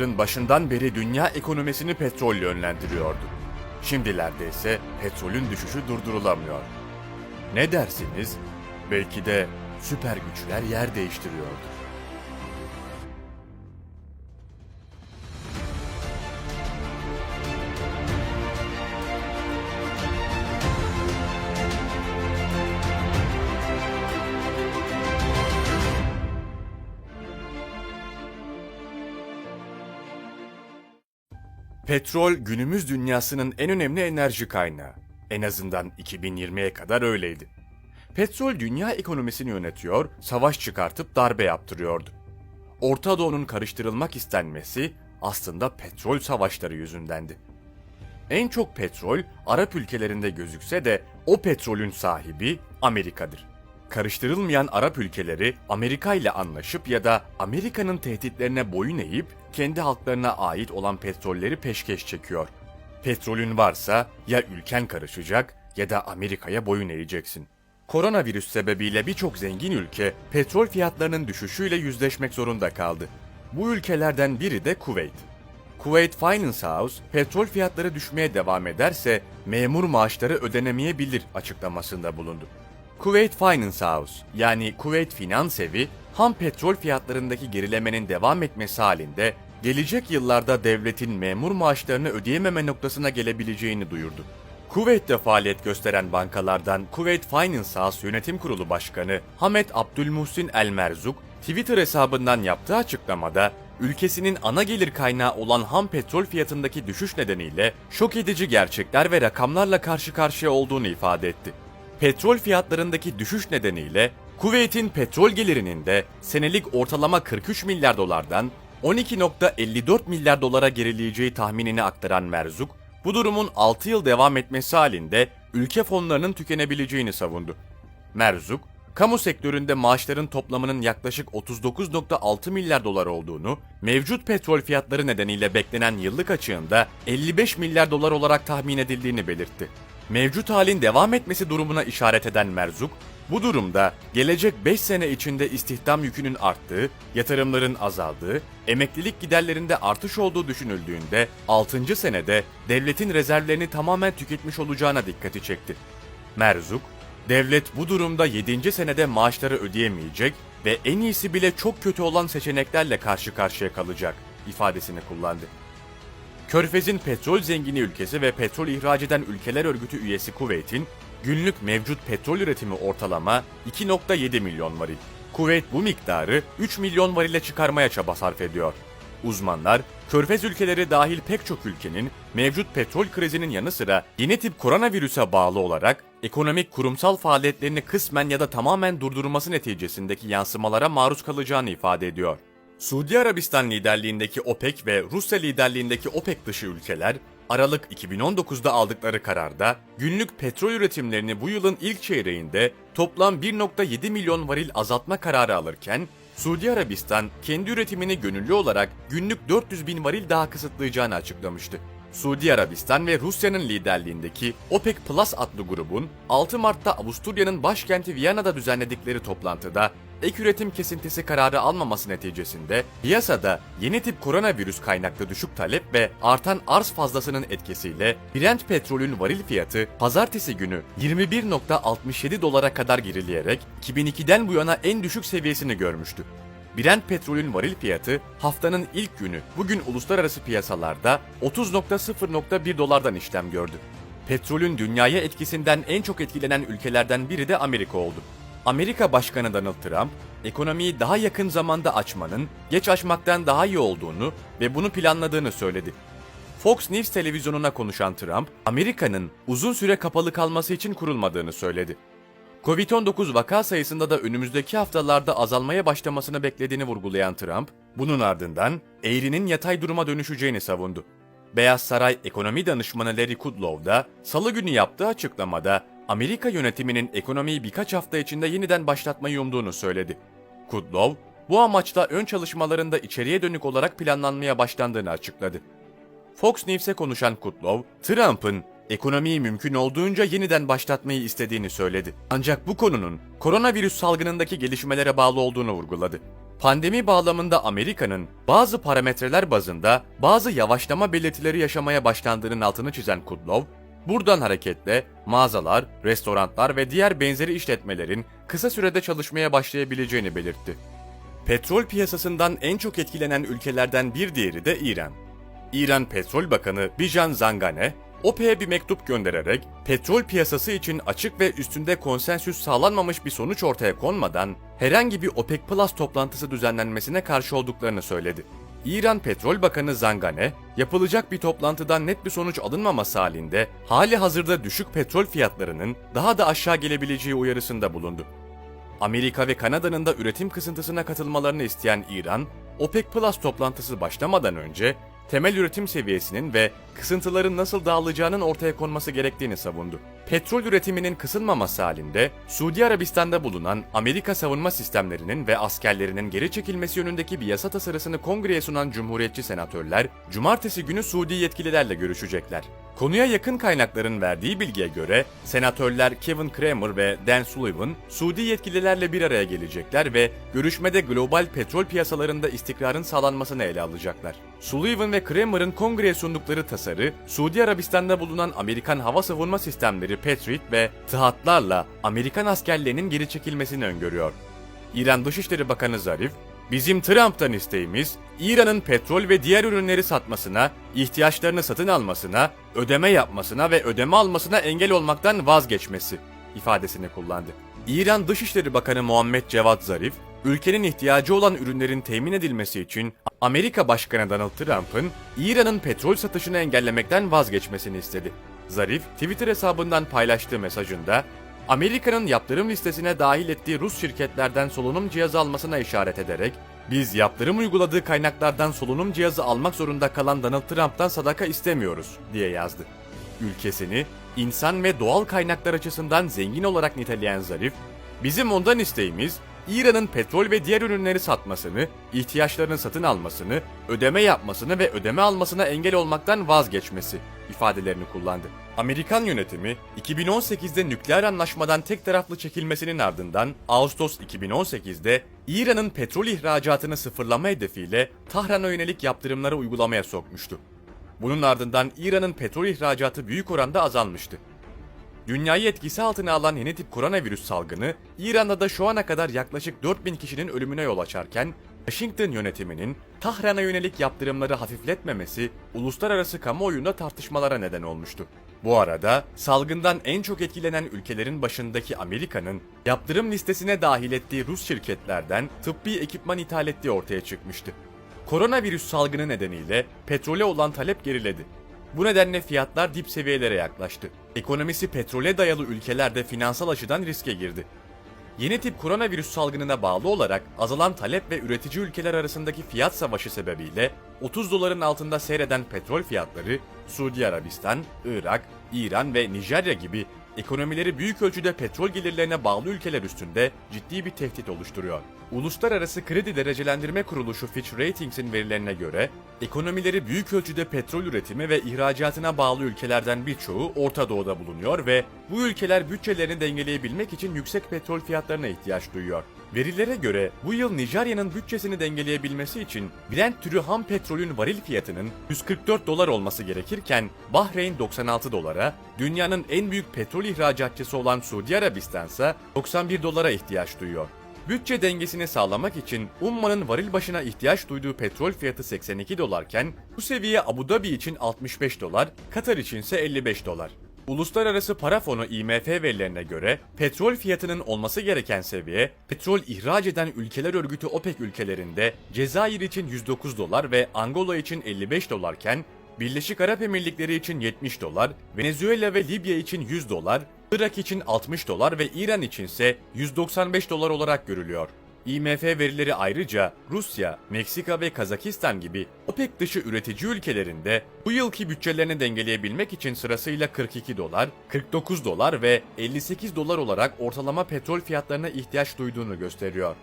başından beri dünya ekonomisini petrol yönlendiriyordu. Şimdilerde ise petrolün düşüşü durdurulamıyor. Ne dersiniz? Belki de süper güçler yer değiştiriyordu. Petrol günümüz dünyasının en önemli enerji kaynağı. En azından 2020'ye kadar öyleydi. Petrol dünya ekonomisini yönetiyor, savaş çıkartıp darbe yaptırıyordu. Orta Doğu'nun karıştırılmak istenmesi aslında petrol savaşları yüzündendi. En çok petrol Arap ülkelerinde gözükse de o petrolün sahibi Amerika'dır. Karıştırılmayan Arap ülkeleri Amerika ile anlaşıp ya da Amerika'nın tehditlerine boyun eğip kendi halklarına ait olan petrolleri peşkeş çekiyor. Petrolün varsa ya ülken karışacak ya da Amerika'ya boyun eğeceksin. Koronavirüs sebebiyle birçok zengin ülke petrol fiyatlarının düşüşüyle yüzleşmek zorunda kaldı. Bu ülkelerden biri de Kuveyt. Kuwait Finance House, petrol fiyatları düşmeye devam ederse memur maaşları ödenemeyebilir açıklamasında bulundu. Kuwait Finance House yani Kuveyt Finans Evi, ham petrol fiyatlarındaki gerilemenin devam etmesi halinde gelecek yıllarda devletin memur maaşlarını ödeyememe noktasına gelebileceğini duyurdu. Kuveyt'te faaliyet gösteren bankalardan Kuveyt Finance House Yönetim Kurulu Başkanı Hamet Abdülmuhsin El Merzuk, Twitter hesabından yaptığı açıklamada ülkesinin ana gelir kaynağı olan ham petrol fiyatındaki düşüş nedeniyle şok edici gerçekler ve rakamlarla karşı karşıya olduğunu ifade etti. Petrol fiyatlarındaki düşüş nedeniyle Kuveyt'in petrol gelirinin de senelik ortalama 43 milyar dolardan 12.54 milyar dolara gerileyeceği tahminini aktaran Merzuk, bu durumun 6 yıl devam etmesi halinde ülke fonlarının tükenebileceğini savundu. Merzuk, kamu sektöründe maaşların toplamının yaklaşık 39.6 milyar dolar olduğunu, mevcut petrol fiyatları nedeniyle beklenen yıllık açığında 55 milyar dolar olarak tahmin edildiğini belirtti. Mevcut halin devam etmesi durumuna işaret eden Merzuk, bu durumda gelecek 5 sene içinde istihdam yükünün arttığı, yatırımların azaldığı, emeklilik giderlerinde artış olduğu düşünüldüğünde 6. senede devletin rezervlerini tamamen tüketmiş olacağına dikkati çekti. Merzuk, devlet bu durumda 7. senede maaşları ödeyemeyecek ve en iyisi bile çok kötü olan seçeneklerle karşı karşıya kalacak ifadesini kullandı. Körfez'in petrol zengini ülkesi ve petrol ihraç eden ülkeler örgütü üyesi Kuveyt'in günlük mevcut petrol üretimi ortalama 2.7 milyon varil. Kuveyt bu miktarı 3 milyon varile çıkarmaya çaba sarf ediyor. Uzmanlar, Körfez ülkeleri dahil pek çok ülkenin mevcut petrol krizinin yanı sıra yeni tip koronavirüse bağlı olarak ekonomik kurumsal faaliyetlerini kısmen ya da tamamen durdurması neticesindeki yansımalara maruz kalacağını ifade ediyor. Suudi Arabistan liderliğindeki OPEC ve Rusya liderliğindeki OPEC dışı ülkeler, Aralık 2019'da aldıkları kararda günlük petrol üretimlerini bu yılın ilk çeyreğinde toplam 1.7 milyon varil azaltma kararı alırken, Suudi Arabistan kendi üretimini gönüllü olarak günlük 400 bin varil daha kısıtlayacağını açıklamıştı. Suudi Arabistan ve Rusya'nın liderliğindeki OPEC Plus adlı grubun 6 Mart'ta Avusturya'nın başkenti Viyana'da düzenledikleri toplantıda ek üretim kesintisi kararı almaması neticesinde piyasada yeni tip koronavirüs kaynaklı düşük talep ve artan arz fazlasının etkisiyle Brent petrolün varil fiyatı pazartesi günü 21.67 dolara kadar gerileyerek 2002'den bu yana en düşük seviyesini görmüştü. Brent petrolün varil fiyatı haftanın ilk günü bugün uluslararası piyasalarda 30.0.1 dolardan işlem gördü. Petrolün dünyaya etkisinden en çok etkilenen ülkelerden biri de Amerika oldu. Amerika Başkanı Donald Trump, ekonomiyi daha yakın zamanda açmanın geç açmaktan daha iyi olduğunu ve bunu planladığını söyledi. Fox News televizyonuna konuşan Trump, Amerika'nın uzun süre kapalı kalması için kurulmadığını söyledi. Covid-19 vaka sayısında da önümüzdeki haftalarda azalmaya başlamasını beklediğini vurgulayan Trump, bunun ardından eğrinin yatay duruma dönüşeceğini savundu. Beyaz Saray Ekonomi Danışmanı Larry Kudlow da salı günü yaptığı açıklamada Amerika yönetiminin ekonomiyi birkaç hafta içinde yeniden başlatmayı umduğunu söyledi. Kudlow, bu amaçla ön çalışmalarında içeriye dönük olarak planlanmaya başlandığını açıkladı. Fox News'e konuşan Kudlow, Trump'ın ekonomiyi mümkün olduğunca yeniden başlatmayı istediğini söyledi. Ancak bu konunun koronavirüs salgınındaki gelişmelere bağlı olduğunu vurguladı. Pandemi bağlamında Amerika'nın bazı parametreler bazında bazı yavaşlama belirtileri yaşamaya başlandığının altını çizen Kudlow, buradan hareketle mağazalar, restoranlar ve diğer benzeri işletmelerin kısa sürede çalışmaya başlayabileceğini belirtti. Petrol piyasasından en çok etkilenen ülkelerden bir diğeri de İran. İran Petrol Bakanı Bijan Zangane, OPEC'e bir mektup göndererek petrol piyasası için açık ve üstünde konsensüs sağlanmamış bir sonuç ortaya konmadan herhangi bir OPEC Plus toplantısı düzenlenmesine karşı olduklarını söyledi. İran Petrol Bakanı Zangane, yapılacak bir toplantıdan net bir sonuç alınmaması halinde hali hazırda düşük petrol fiyatlarının daha da aşağı gelebileceği uyarısında bulundu. Amerika ve Kanada'nın da üretim kısıntısına katılmalarını isteyen İran, OPEC Plus toplantısı başlamadan önce temel üretim seviyesinin ve kısıntıların nasıl dağılacağının ortaya konması gerektiğini savundu. Petrol üretiminin kısılmaması halinde Suudi Arabistan'da bulunan Amerika savunma sistemlerinin ve askerlerinin geri çekilmesi yönündeki bir yasa tasarısını kongreye sunan Cumhuriyetçi senatörler, cumartesi günü Suudi yetkililerle görüşecekler. Konuya yakın kaynakların verdiği bilgiye göre senatörler Kevin Cramer ve Dan Sullivan Suudi yetkililerle bir araya gelecekler ve görüşmede global petrol piyasalarında istikrarın sağlanmasını ele alacaklar. Sullivan ve Cramer'ın kongreye sundukları tasarı Suudi Arabistan'da bulunan Amerikan hava savunma sistemleri Patriot ve TİHAD'larla Amerikan askerlerinin geri çekilmesini öngörüyor. İran Dışişleri Bakanı Zarif, Bizim Trump'tan isteğimiz İran'ın petrol ve diğer ürünleri satmasına, ihtiyaçlarını satın almasına, ödeme yapmasına ve ödeme almasına engel olmaktan vazgeçmesi ifadesini kullandı. İran Dışişleri Bakanı Muhammed Cevat Zarif, ülkenin ihtiyacı olan ürünlerin temin edilmesi için Amerika Başkanı Donald Trump'ın İran'ın petrol satışını engellemekten vazgeçmesini istedi. Zarif, Twitter hesabından paylaştığı mesajında Amerika'nın yaptırım listesine dahil ettiği Rus şirketlerden solunum cihazı almasına işaret ederek, biz yaptırım uyguladığı kaynaklardan solunum cihazı almak zorunda kalan Donald Trump'tan sadaka istemiyoruz diye yazdı. Ülkesini insan ve doğal kaynaklar açısından zengin olarak niteleyen Zarif, bizim ondan isteğimiz İran'ın petrol ve diğer ürünleri satmasını, ihtiyaçlarını satın almasını, ödeme yapmasını ve ödeme almasına engel olmaktan vazgeçmesi ifadelerini kullandı. Amerikan yönetimi 2018'de nükleer anlaşmadan tek taraflı çekilmesinin ardından Ağustos 2018'de İran'ın petrol ihracatını sıfırlama hedefiyle Tahran'a yönelik yaptırımları uygulamaya sokmuştu. Bunun ardından İran'ın petrol ihracatı büyük oranda azalmıştı. Dünyayı etkisi altına alan yeni tip koronavirüs salgını, İran'da da şu ana kadar yaklaşık 4000 kişinin ölümüne yol açarken, Washington yönetiminin Tahran'a yönelik yaptırımları hafifletmemesi uluslararası kamuoyunda tartışmalara neden olmuştu. Bu arada salgından en çok etkilenen ülkelerin başındaki Amerika'nın yaptırım listesine dahil ettiği Rus şirketlerden tıbbi ekipman ithal ettiği ortaya çıkmıştı. Koronavirüs salgını nedeniyle petrole olan talep geriledi. Bu nedenle fiyatlar dip seviyelere yaklaştı. Ekonomisi petrole dayalı ülkelerde finansal açıdan riske girdi. Yeni tip koronavirüs salgınına bağlı olarak azalan talep ve üretici ülkeler arasındaki fiyat savaşı sebebiyle 30 doların altında seyreden petrol fiyatları Suudi Arabistan, Irak, İran ve Nijerya gibi ekonomileri büyük ölçüde petrol gelirlerine bağlı ülkeler üstünde ciddi bir tehdit oluşturuyor. Uluslararası Kredi Derecelendirme Kuruluşu Fitch Ratings'in verilerine göre ekonomileri büyük ölçüde petrol üretimi ve ihracatına bağlı ülkelerden birçoğu Orta Doğu'da bulunuyor ve bu ülkeler bütçelerini dengeleyebilmek için yüksek petrol fiyatlarına ihtiyaç duyuyor. Verilere göre bu yıl Nijerya'nın bütçesini dengeleyebilmesi için Brent türü ham petrolün varil fiyatının 144 dolar olması gerekirken Bahreyn 96 dolara, dünyanın en büyük petrol ihracatçısı olan Suudi Arabistan ise 91 dolara ihtiyaç duyuyor. Bütçe dengesini sağlamak için Umman'ın varil başına ihtiyaç duyduğu petrol fiyatı 82 dolarken bu seviye Abu Dhabi için 65 dolar, Katar için ise 55 dolar. Uluslararası Para Fonu IMF verilerine göre petrol fiyatının olması gereken seviye petrol ihraç eden ülkeler örgütü OPEC ülkelerinde Cezayir için 109 dolar ve Angola için 55 dolarken Birleşik Arap Emirlikleri için 70 dolar, Venezuela ve Libya için 100 dolar, Irak için 60 dolar ve İran için ise 195 dolar olarak görülüyor. IMF verileri ayrıca Rusya, Meksika ve Kazakistan gibi OPEC dışı üretici ülkelerinde bu yılki bütçelerini dengeleyebilmek için sırasıyla 42 dolar, 49 dolar ve 58 dolar olarak ortalama petrol fiyatlarına ihtiyaç duyduğunu gösteriyor.